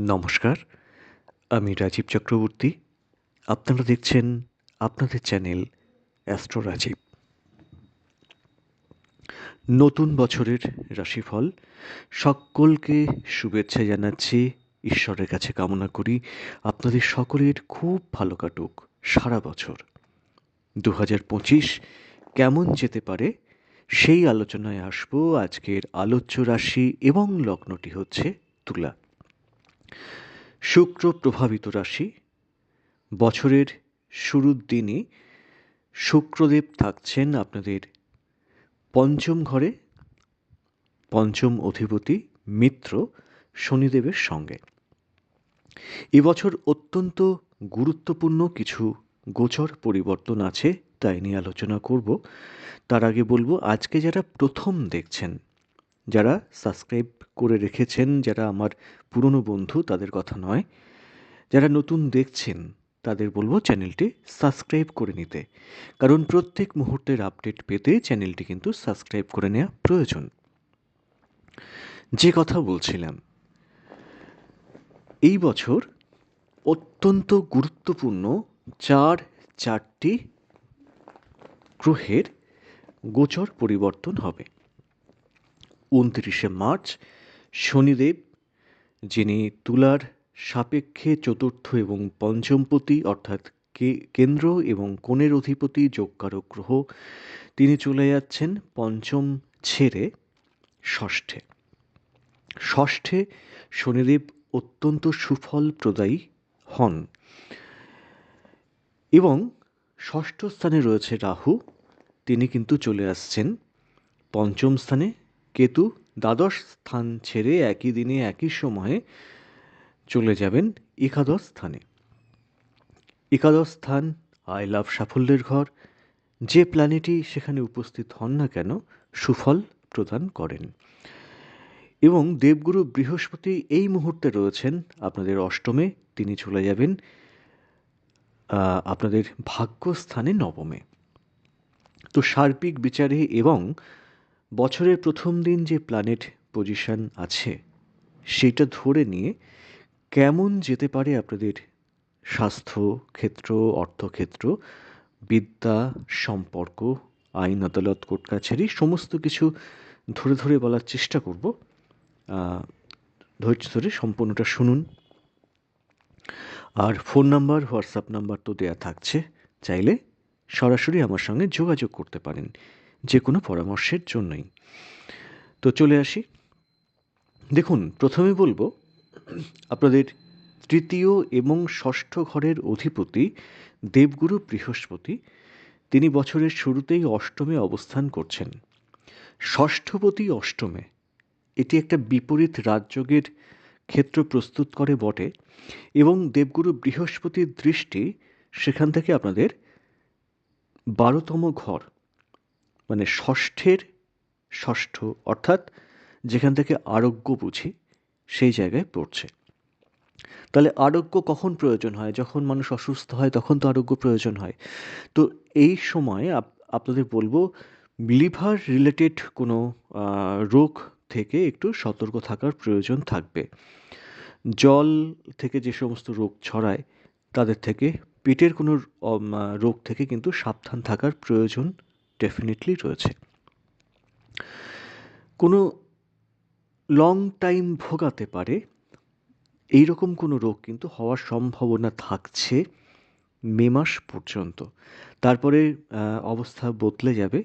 নমস্কার, আমি রাজীব চক্রবর্তী। আপনারা দেখছেন আপনাদের চ্যানেল অ্যাস্ট্রো রাজীব। নতুন বছরের রাশিফল। সকলকে শুভেচ্ছা জানাচ্ছি, ঈশ্বরের কাছে কামনা করি। আপনাদের সকলের খুব ভালো কাটুক সারা বছর। দু হাজার পঁচিশ কেমন যেতে পারে সেই আলোচনায় আসব। আজকের আলোচ্য রাশি এবং লগ্নটি হচ্ছে তুলা। শুক্র প্রভাবিত রাশি, বছরের শুরুর দিনে শুক্রদেব থাকছেন আপনাদের পঞ্চম ঘরে, পঞ্চম অধিপতি মিত্র শনিদেবের সঙ্গে। এবছর অত্যন্ত গুরুত্বপূর্ণ কিছু গোচর পরিবর্তন আছে, তাই নিয়ে আলোচনা করব। তার আগে বলব, আজকে যারা প্রথম দেখছেন যারা সাবস্ক্রাইব করে রেখেছেন, যারা আমার পুরনো বন্ধু, তাদের কথা নয়, যারা নতুন দেখছেন, তাদের বলব চ্যানেলটি সাবস্ক্রাইব করে নিতে। কারণ প্রত্যেক মুহূর্তের আপডেট পেতে চ্যানেলটি কিন্তু সাবস্ক্রাইব করে নেওয়া প্রয়োজন। যে কথা বলছিলাম, এই বছর অত্যন্ত গুরুত্বপূর্ণ চার চারটি গ্রহের গোচর পরিবর্তন হবে। উনত্রিশে মার্চ, শনিদেব, যিনি তুলার সাপেক্ষে চতুর্থ এবং পঞ্চমপতি, অর্থাৎ কেন্দ্র এবং কোণের অধিপতি যোগকারক গ্রহ, তিনি চলে যাচ্ছেন পঞ্চম ছেড়ে ষষ্ঠে। ষষ্ঠে শনিদেব অত্যন্ত সুফল প্রদায়ী হন এবং ষষ্ঠ স্থানে রয়েছে রাহু, তিনি কিন্তু চলে আসছেন পঞ্চম স্থানে কেতু দ্বাদশ স্থান ছেড়ে একই দিনে একই সময়ে চলে যাবেন একাদশ স্থানে। একাদশ স্থান, আই লাভ সাফল্যের ঘর। যে প্ল্যানেটই সেখানে উপস্থিত হন না কেন, সুফল প্রদান করেন। এবং দেবগুরু বৃহস্পতি এই মুহূর্তে রয়েছেন, আপনাদের অষ্টমে, তিনি চলে যাবেন আপনাদের ভাগ্যস্থানে নবমে। তো সার্বিক বিচারে এবং বছরের প্রথম দিন যে প্ল্যানেট পজিশন আছে, সেটা ধরে নিয়ে কেমন যেতে পারে আপনাদের স্বাস্থ্য ক্ষেত্র, অর্থক্ষেত্র, বিদ্যা, সম্পর্ক, আইন আদালত, কোর্ট কাছারি, সমস্ত কিছু ধরে ধরে বলার চেষ্টা করব। ধৈর্য ধরে সম্পূর্ণটা শুনুন। আর ফোন নাম্বার হোয়াটসঅ্যাপ নাম্বার তো দেয়া থাকছে, চাইলে সরাসরি আমার সঙ্গে যোগাযোগ করতে পারেন। যে কোনো পরামর্শের জন্যই। তো চলে আসি। দেখুন, প্রথমে বলব, আপনাদের তৃতীয় এবং ষষ্ঠ ঘরের অধিপতি দেবগুরু বৃহস্পতি, তিনি বছরের শুরুতেই অষ্টমে অবস্থান করছেন। ষষ্ঠপতি অষ্টমে, এটি একটা বিপরীত রাজযোগের ক্ষেত্র প্রস্তুত করে বটে এবং দেবগুরু বৃহস্পতির দৃষ্টি সেখান থেকে আপনাদের বারোতম ঘর মানে ষষ্ঠের ষষ্ঠ, অর্থাৎ যেখান থেকে আরোগ্য বুঝি, সেই জায়গায় পড়ছে। তাহলে আরোগ্য কখন প্রয়োজন হয়? যখন মানুষ অসুস্থ হয়, তখন তো আরোগ্য প্রয়োজন হয়। তো এই সময় আপনাদের বলব, লিভার রিলেটেড কোনো রোগ থেকে একটু সতর্ক থাকার প্রয়োজন থাকবে। জল থেকে যে সমস্ত রোগ ছড়ায়, তাদের থেকে, পেটের কোনো রোগ থেকে কিন্তু সাবধান থাকার প্রয়োজন ডেফিনেটলি রয়েছে। কোনো লং টাইম ভোগাতে পারে এই রকম কোনো রোগ কিন্তু হওয়ার সম্ভাবনা থাকছে মে মাস পর্যন্ত। তারপরে অবস্থা বদলে যাবে,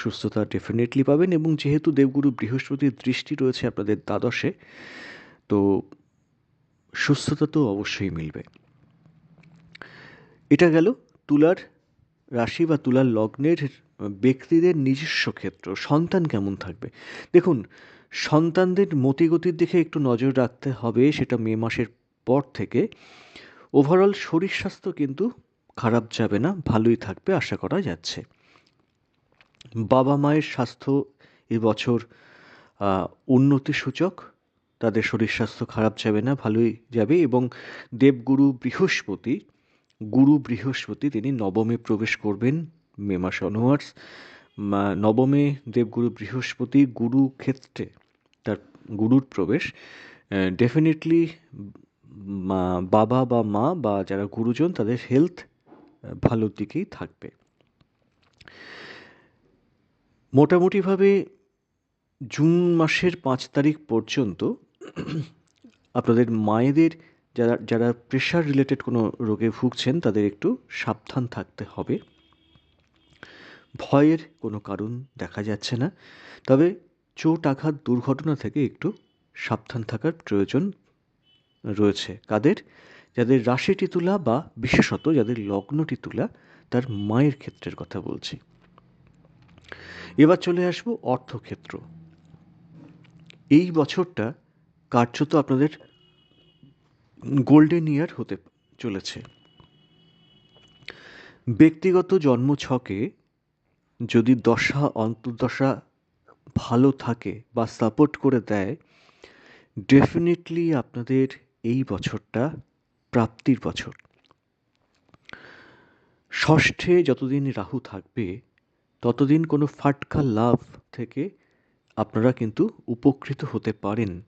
সুস্থতা ডেফিনেটলি পাবেন এবং যেহেতু দেবগুরু বৃহস্পতির দৃষ্টি রয়েছে আপনাদের দ্বাদশে, তো সুস্থতা তো অবশ্যই মিলবে। এটা গেল তুলার রাশি বা তুলার লগ্নের ব্যক্তিদের নিজস্ব ক্ষেত্র, সন্তান কেমন থাকবে? দেখুন, সন্তানদের মতিগতির দিকে একটু নজর রাখতে হবে সেটা মে মাসের পর থেকে। ওভারঅল শরীর স্বাস্থ্য কিন্তু খারাপ যাবে না, ভালোই থাকবে আশা করা যাচ্ছে। বাবা মায়ের স্বাস্থ্য এবছর উন্নতি সূচক, তাদের শরীর স্বাস্থ্য খারাপ যাবে না, ভালোই যাবে এবং দেবগুরু বৃহস্পতি গুরু বৃহস্পতি তিনি নবমে প্রবেশ করবেন মে মাস অনওয়ার্ডস নবমে দেবগুরু বৃহস্পতি গুরু ক্ষেত্রে, তার গুরুর প্রবেশ। ডেফিনেটলি বাবা বা মা বা যারা গুরুজন, তাদের হেলথ ভালোর দিকেই থাকবে। মোটামুটিভাবে জুন মাসের পাঁচ তারিখ পর্যন্ত আপনাদের মায়েদের যারা যারা প্রেশার রিলেটেড কোনো রোগে ভুগছেন তাদের একটু সাবধান থাকতে হবে। ভয়ের কোনো কারণ দেখা যাচ্ছে না। তবে চোট আঘাত দুর্ঘটনা থেকে একটু সাবধান থাকার প্রয়োজন রয়েছে। কাদের? যাদের রাশিটি তুলা বা বিশেষত যাদের লগ্নটি তুলা তার মায়ের ক্ষেত্রের কথা বলছি। এবার চলে আসব অর্থক্ষেত্র। এই বছরটা কার্যত আপনাদের গোল্ডেন ইয়ার হতে চলেছে। ব্যক্তিগত জন্মছকে যদি দশা, অন্তর্দশা ভালো থাকে বা সাপোর্ট করে দেয়, ডেফিনেটলি আপনাদের এই বছরটা প্রাপ্তির বছর। ষষ্ঠে যতদিন রাহু থাকবে, ততদিন কোনো ফাটকা লাভ থেকে আপনারা কিন্তু উপকৃত হতে পারেন।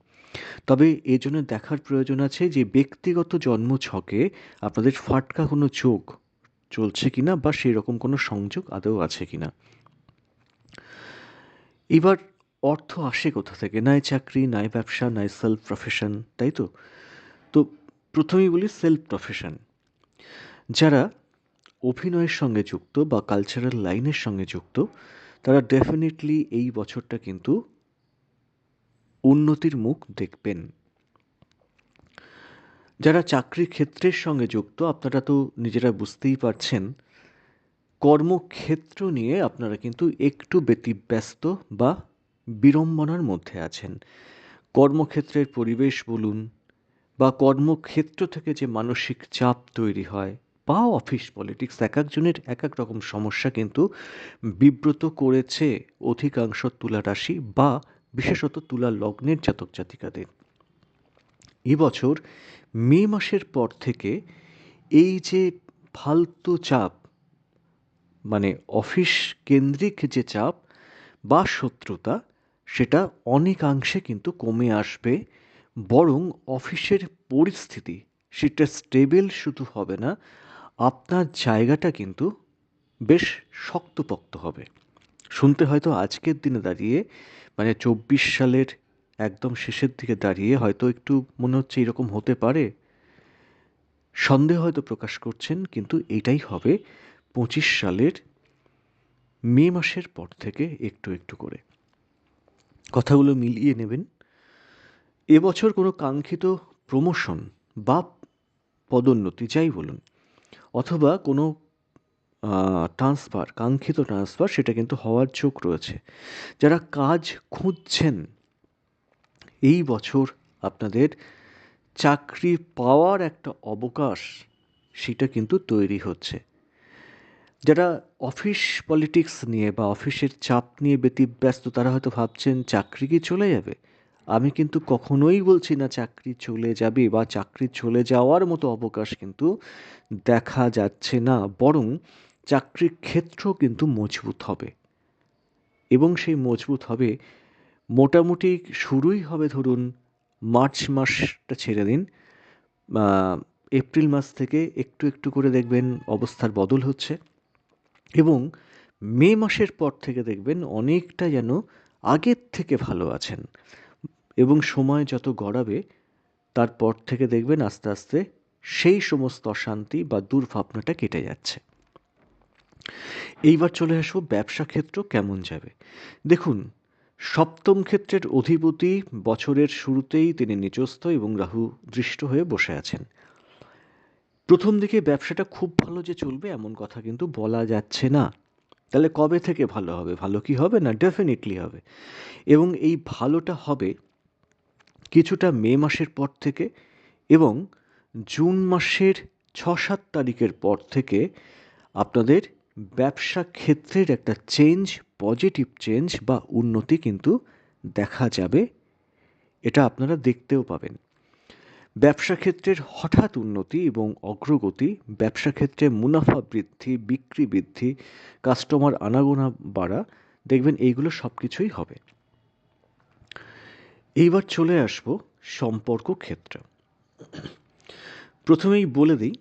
তবে এই জন্য দেখার প্রয়োজন আছে যে ব্যক্তিগত জন্ম ছকে আপনাদের ফাটকা কোনো যোগ চলছে কিনা বা সেই রকম কোনো সংযোগ আদৌ আছে কিনা। এবার অর্থ আসে কোথা থেকে? নাই চাকরি, নাই ব্যবসা, নাই সেলফ প্রফেশন তাই তো? তো প্রথমেই বলি সেলফ প্রফেশন যারা অভিনয়ের সঙ্গে যুক্ত বা কালচারাল লাইনের সঙ্গে যুক্ত, তারা ডেফিনেটলি এই বছরটা কিন্তু উন্নতির মুখ দেখবেন। যারা চাকরি ক্ষেত্রের সঙ্গে যুক্ত, আপনারা তো নিজেরা বুঝতেই পারছেন, কর্মক্ষেত্র নিয়ে আপনারা কিন্তু একটু ব্যতিব্যস্ত বা বিড়ম্বনার মধ্যে আছেন। কর্মক্ষেত্রের পরিবেশ বলুন বা কর্মক্ষেত্র থেকে যে মানসিক চাপ তৈরি হয় বা অফিস পলিটিক্স, এক একজনের এক এক রকম সমস্যা কিন্তু বিব্রত করেছে অধিকাংশ তুলা রাশি বা বিশেষত তুলা লগ্নের জাতক জাতিকাদের। এবছর মে মাসের পর থেকে এই যে ফালতু চাপ মানে অফিস কেন্দ্রিক যে চাপ বা শত্রুতা, সেটা অনেকাংশে কিন্তু কমে আসবে, বরং অফিসের পরিস্থিতি সেটা স্টেবল শুধু হবে না, আপনার জায়গাটা কিন্তু বেশ শক্তপোক্ত হবে। শুনতে হয়তো আজকের দিনে দাঁড়িয়ে মানে চব্বিশ সালের একদম শেষের দিকে দাঁড়িয়ে হয়তো একটু মনে হচ্ছে এরকম হতে পারে। সন্দেহ হয়তো প্রকাশ করছেন, কিন্তু এটাই হবে পঁচিশ সালের মে মাসের পর থেকে একটু একটু করে। কথাগুলো মিলিয়ে নেবেন। এবছর কোনো কাঙ্ক্ষিত প্রমোশন বা পদোন্নতি, যাই বলুন, অথবা কোনো ট্রান্সফার কাঙ্ক্ষিত ট্রান্সফার সেটা কিন্তু হওয়ার চোখ রয়েছে। যারা কাজ খুঁজছেন, এই বছর আপনাদের চাকরি পাওয়ার একটা অবকাশ সেটা কিন্তু তৈরি হচ্ছে। যারা অফিস পলিটিক্স নিয়ে বা অফিসের চাপ নিয়ে ব্যতিব্যস্ত, তারা হয়তো ভাবছেন, চাকরি কি চলে যাবে? আমি কিন্তু কখনোই বলছি না, চাকরি চলে যাবে বা চাকরি চলে যাওয়ার মতো অবকাশ কিন্তু দেখা যাচ্ছে না। বরং চাকরির ক্ষেত্র কিন্তু মজবুত হবে। এবং সেই মজবুত হবে মোটামুটি শুরুই হবে ধরুন মার্চ মাসটা ছেড়ে দিন। এপ্রিল মাস থেকে একটু একটু করে দেখবেন অবস্থার বদল হচ্ছে এবং মে মাসের পর থেকে দেখবেন অনেকটা যেন আগের থেকে ভালো আছেন। এবং সময় যত গড়াবে তারপর থেকে দেখবেন আস্তে আস্তে সেই সমস্ত অশান্তি বা দুর্ভাবনাটা কেটে যাচ্ছে। এইবার চলে আসব ব্যবসা ক্ষেত্র কেমন যাবে। দেখুন, সপ্তম ক্ষেত্রের অধিপতি বছরের শুরুতেই তিনি নিচস্থ এবং রাহু দৃষ্ট হয়ে বসে আছেন। প্রথম দিকে ব্যবসাটা খুব ভালো যে চলবে এমন কথা কিন্তু বলা যাচ্ছে না। তাহলে কবে থেকে ভালো হবে? ভালো কি হবে না ডেফিনেটলি হবে? এবং এই ভালোটা হবে কিছুটা মে মাসের পর থেকে এবং জুন মাসের ছ সাত তারিখের পর থেকে আপনাদের ব্যবসা ক্ষেত্রের একটা চেঞ্জ পজিটিভ চেঞ্জ বা উন্নতি কিন্তু দেখা যাবে। এটা আপনারা দেখতেও পাবেন। ব্যবসা ক্ষেত্রের হঠাৎ উন্নতি এবং অগ্রগতি, ব্যবসা ক্ষেত্রে মুনাফা বৃদ্ধি, বিক্রি বৃদ্ধি কাস্টমার আনাগোনা বাড়া, দেখবেন এইগুলো সব কিছুই হবে। এইবার চলে আসব সম্পর্ক ক্ষেত্র। প্রথমেই বলে দিই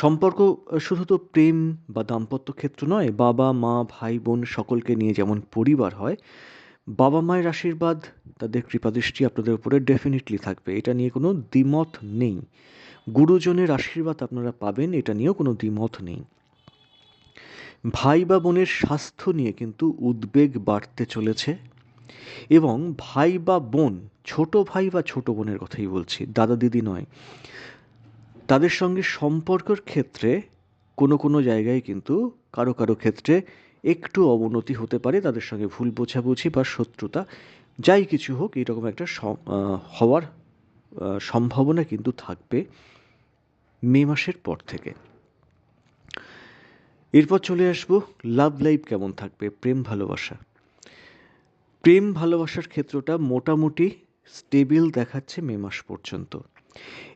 সম্পর্ক শুধু তো প্রেম বা দাম্পত্য ক্ষেত্র নয়, বাবা, মা, ভাই, বোন সকলকে নিয়ে যেমন পরিবার হয়, বাবা মায়ের আশীর্বাদ, তাদের কৃপাদৃষ্টি আপনাদের উপরে ডেফিনেটলি থাকবে। এটা নিয়ে কোনো দ্বিমত নেই। গুরুজনের আশীর্বাদ আপনারা পাবেন, এটা নিয়েও কোনো দ্বিমত নেই। ভাই বা বোনের স্বাস্থ্য নিয়ে কিন্তু উদ্বেগ বাড়তে চলেছে এবং ভাই বা বোন, ছোট ভাই বা ছোট বোনের কথাই বলছি দাদা দিদি নয় তাদের সঙ্গে সম্পর্কের ক্ষেত্রে কোনো কোনো জায়গায় কিন্তু কারও কারও ক্ষেত্রে একটু অবনতি হতে পারে, তাদের সঙ্গে ভুল বোঝাবুঝি বা শত্রুতা, যাই কিছু হোক, এইরকম একটা হওয়ার সম্ভাবনা কিন্তু থাকবে মে মাসের পর থেকে। এরপর চলে আসব লাভ লাইফ কেমন থাকবে, প্রেম ভালোবাসা। প্রেম ভালোবাসার ক্ষেত্রটা মোটামুটি স্টেবিল দেখাচ্ছে মে মাস পর্যন্ত।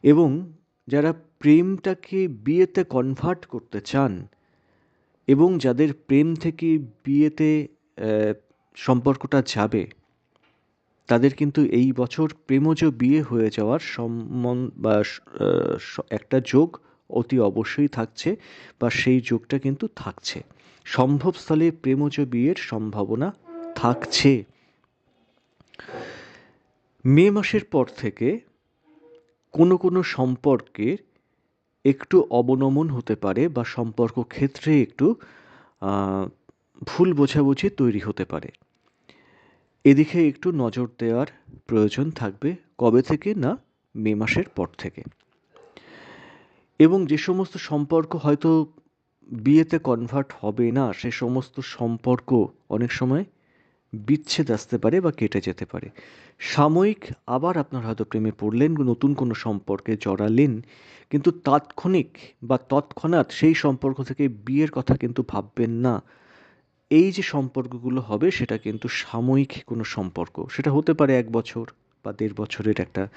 এবং যারা প্রেমটাকে বিয়েতে কনভার্ট করতে চান এবং যাদের প্রেম থেকে বিয়েতে সম্পর্কটা যাবে, তাদের কিন্তু এই বছর প্রেমজ বিয়ে হয়ে যাওয়ার সম্মন, বা একটা যোগ অতি অবশ্যই থাকছে বা সেই যোগটা কিন্তু থাকছে। সম্ভবস্থলে প্রেমজ বিয়ের সম্ভাবনা থাকছে। মে মাসের পর থেকে কোনো কোনো সম্পর্কের একটু অবনমন হতে পারে বা সম্পর্ক ক্ষেত্রে একটু ভুল বোঝাবুঝি তৈরি হতে পারে। এদিকে একটু নজর দেওয়ার প্রয়োজন থাকবে কবে থেকে না মে মাসের পর থেকে। এবং যে সমস্ত সম্পর্ক হয়তো বিয়েতে কনভার্ট হবে না, সে সমস্ত সম্পর্ক অনেক সময় বিচ্ছেদ আসতে পারে বা কেটে যেতে পারে। সাময়িক আবার আপনার হয়তো প্রেমে পড়লেন, নতুন কোনো সম্পর্কে জড়ালেন, কিন্তু তাৎক্ষণিক বা তৎক্ষণাৎ সেই সম্পর্ক থেকে বিয়ের কথা কিন্তু ভাববেন না। এই যে সম্পর্কগুলো হবে, সেটা কিন্তু সাময়িক কোনো সম্পর্ক। সেটা হতে পারে এক বছর বা দেড় বছরের একটা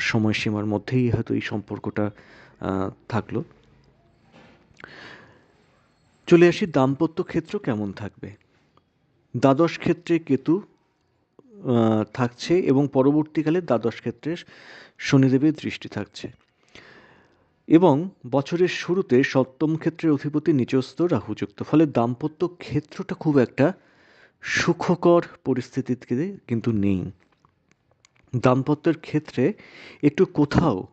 সময়সীমার মধ্যেই হয়তো এই সম্পর্কটা থাকল। চলে আসি দাম্পত্য ক্ষেত্র কেমন থাকবে? দ্বাদশ ক্ষেত্রে কেতু থাকছে এবং পরবর্তীকালে দ্বাদশ ক্ষেত্রে শনিদেবের দৃষ্টি থাকছে। এবং বছরের শুরুতে সপ্তম ক্ষেত্রের অধিপতি নিচস্থ রাহুযুক্ত, ফলে দাম্পত্য ক্ষেত্রটা খুব একটা সুখকর পরিস্থিতিতে কিন্তু নেই। দাম্পত্যের ক্ষেত্রে একটু কোথাও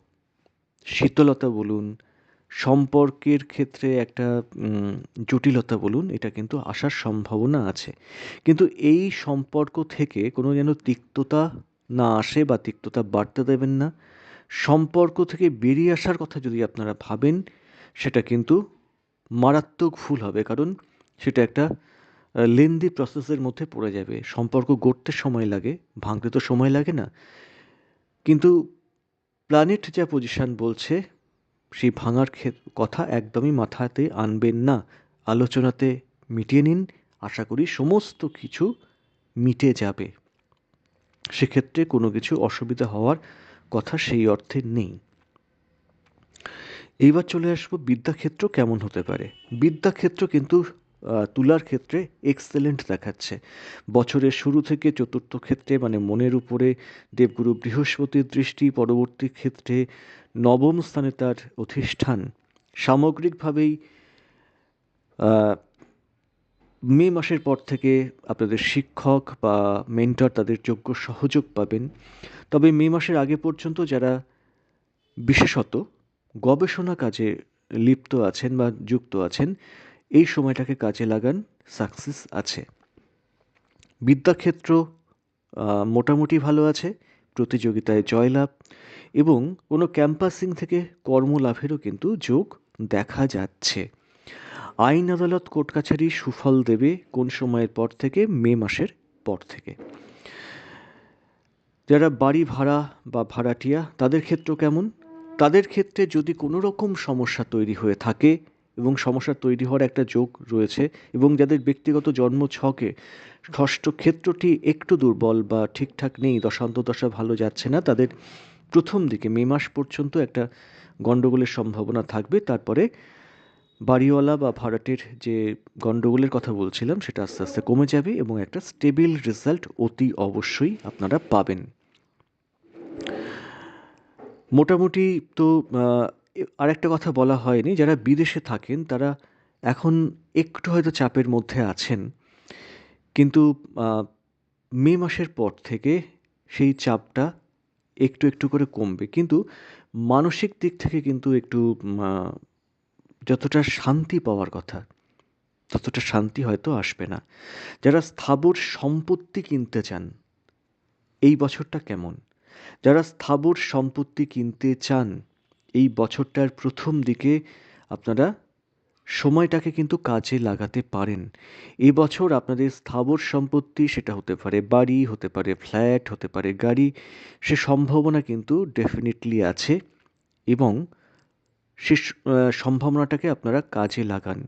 শীতলতা বলুন সম্পর্কের ক্ষেত্রে একটা জটিলতা বলুন, এটা কিন্তু আসার সম্ভাবনা আছে। কিন্তু এই সম্পর্ক থেকে কোনো যেন তিক্ততা না আসে বা তিক্ততা বাড়তে দেবেন না। সম্পর্ক থেকে বেরিয়ে আসার কথা যদি আপনারা ভাবেন, সেটা কিন্তু মারাত্মক ভুল হবে। কারণ সেটা একটা লেন্দি প্রসেসের মধ্যে পড়ে যাবে। সম্পর্ক গড়তে সময় লাগে, ভাঙতে তো সময় লাগে না। কিন্তু প্ল্যানেট যা পজিশান বলছে সেই ভাঙার কথা একদমই মাথাতে আনবেন না। আলোচনাতে মিটিয়ে নিন। আশা করি সমস্ত কিছু মিটে যাবে। সেক্ষেত্রে কোনো কিছু অসুবিধা হওয়ার কথা সেই অর্থে নেই। এইবার চলে আসব বিদ্যাক্ষেত্র কেমন হতে পারে? বিদ্যাক্ষেত্র কিন্তু তুলার ক্ষেত্রে এক্সেলেন্ট দেখাচ্ছে। বছরের শুরু থেকে চতুর্থ ক্ষেত্রে মানে মনের উপরে দেবগুরু বৃহস্পতির দৃষ্টি, পরবর্তী ক্ষেত্রে নবম স্থানে তার অধিষ্ঠান। সামগ্রিকভাবেই মে মাসের পর থেকে আপনাদের শিক্ষক বা মেন্টর তাদের যোগ্য সহযোগ পাবেন। তবে মে মাসের আগে পর্যন্ত যারা বিশেষত গবেষণা কাজে লিপ্ত আছেন বা যুক্ত আছেন, এই সময়টাকে কাজে লাগান, সাকসেস আছে। বিদ্যাক্ষেত্র মোটামুটি ভালো আছে, প্রতিযোগিতায় জয়লাভ এবং কোনো ক্যাম্পাসিং থেকে কর্মলাভেরও কিন্তু যোগ দেখা যাচ্ছে। আইন আদালত কোর্ট কাছারি সুফল দেবে কোন সময়ের পর থেকে? মে মাসের পর থেকে। যারা বাড়ি ভাড়া বা ভাড়াটিয়া, তাদের ক্ষেত্র কেমন? তাদের ক্ষেত্রে যদি কোনো রকম সমস্যা তৈরি হয়ে থাকে এবং সমস্যা তৈরি হওয়ার একটা যোগ রয়েছে এবং যাদের ব্যক্তিগত জন্ম ছকে ষষ্ঠ ক্ষেত্রটি একটু দুর্বল বা ঠিকঠাক নেই দশান্ত দশা ভালো যাচ্ছে না, তাদের প্রথম দিকে মে মাস পর্যন্ত একটা গণ্ডগোলের সম্ভাবনা থাকবে। তারপরে বাড়িওয়ালা বা ভাড়াটের যে গণ্ডগোলের কথা বলছিলাম, সেটা আস্তে আস্তে কমে যাবে এবং একটা স্টেবিল রেজাল্ট অতি অবশ্যই আপনারা পাবেন। মোটামুটি তো আরেকটা কথা বলা হয়নি। যারা বিদেশে থাকেন, তারা এখন একটু হয়তো চাপের মধ্যে আছেন। কিন্তু মে মাসের পর থেকে সেই চাপটা একটু একটু করে কমবে। কিন্তু মানসিক দিক থেকে কিন্তু একটু যতটা শান্তি পাওয়ার কথা, ততটা শান্তি হয়তো আসবে না। যারা স্থাবর সম্পত্তি কিনতে চান, এই বছরটা কেমন? যারা স্থাবর সম্পত্তি কিনতে চান, এই বছরটার প্রথম দিকে আপনারা সময়টাকে কিন্তু কাজে লাগাতে পারেন। এবছর আপনাদের স্থাবর সম্পত্তি, সেটা হতে পারে বাড়ি, হতে পারে ফ্ল্যাট, হতে পারে গাড়ি, সে সম্ভাবনা কিন্তু ডেফিনেটলি আছে এবং সে সম্ভাবনাটাকে আপনারা কাজে লাগান।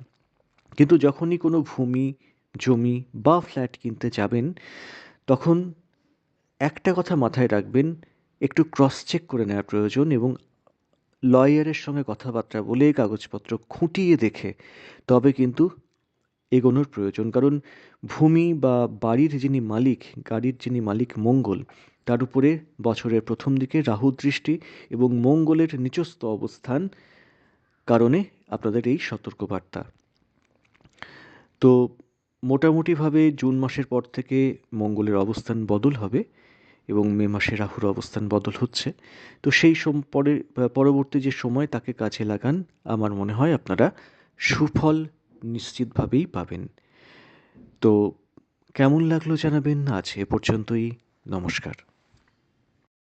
কিন্তু যখনই কোনো ভূমি, জমি বা ফ্ল্যাট কিনতে যাবেন, তখন একটা কথা মাথায় রাখবেন, একটু ক্রস চেক করে নেওয়া প্রয়োজন এবং লয়ারের সঙ্গে কথাবার্তা বলে কাগজপত্র খুঁটিয়ে দেখে, তবে কিন্তু এগোনোর প্রয়োজন। কারণ ভূমি বা বাড়ির যিনি মালিক, গাড়ির যিনি মালিক মঙ্গল, তার উপরে বছরের প্রথম দিকে রাহু দৃষ্টি এবং মঙ্গলের নিচস্থ অবস্থান কারণে আপনাদের এই সতর্কবার্তা। তো মোটামুটিভাবে জুন মাসের পর থেকে মঙ্গলের অবস্থান বদল হবে। এবং মে মাসে রাহুর অবস্থান বদল হচ্ছে। তো সেই সম পরে, পরবর্তী যে সময় তাকে কাজে লাগান, আমার মনে হয় আপনারা সুফল নিশ্চিতভাবেই পাবেন। তো কেমন লাগল জানাবেন? আজ এ পর্যন্তই। নমস্কার।